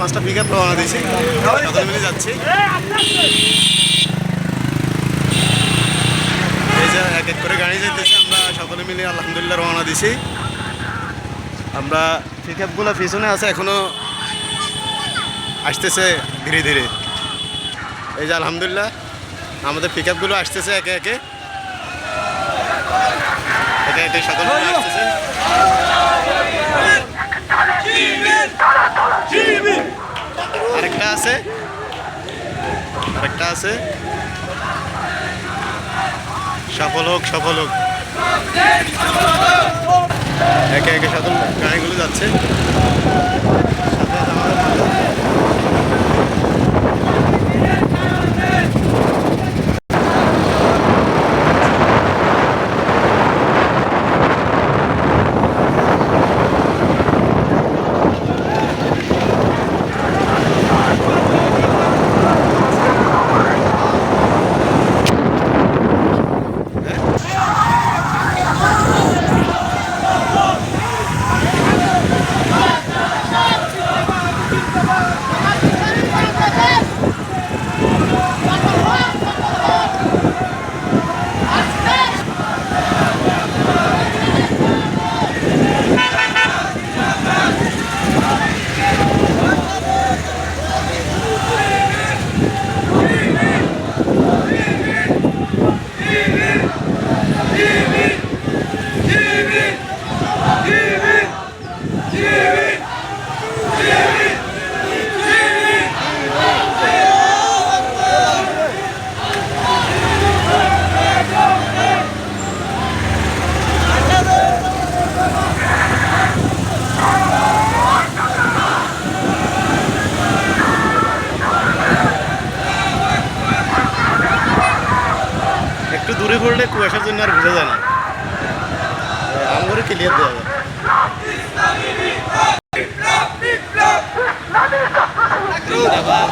পাঁচটা pick up রওনা দিয়েছি। সকলে মিলে যাচ্ছি। এই যে এক এক করে গাড়ি যেতেছে আমরা সকলে মিলে আলহামদুলিল্লাহ রওনা দিছি আমরা পিক আপগুলো পিছনে আছে, এখনও আসতেছে ধীরে ধীরে। এই যে আলহামদুলিল্লাহ, আমাদের পিক আপগুলো আসতেছে একে একে। একে একে সকল আসতেছে আরেকটা আছে। আরেকটা আছে। সফল হোক সফল হোক। একে একে সকল গাড়িগুলো যাচ্ছে সাথে আছে আমাদের মাঝে। একটু ঘুরলে কুয়াশার জন্য আর বোঝা যায় না। আমগরে ক্লিয়ার দেওয়া যায়। জিন্দাবাদ।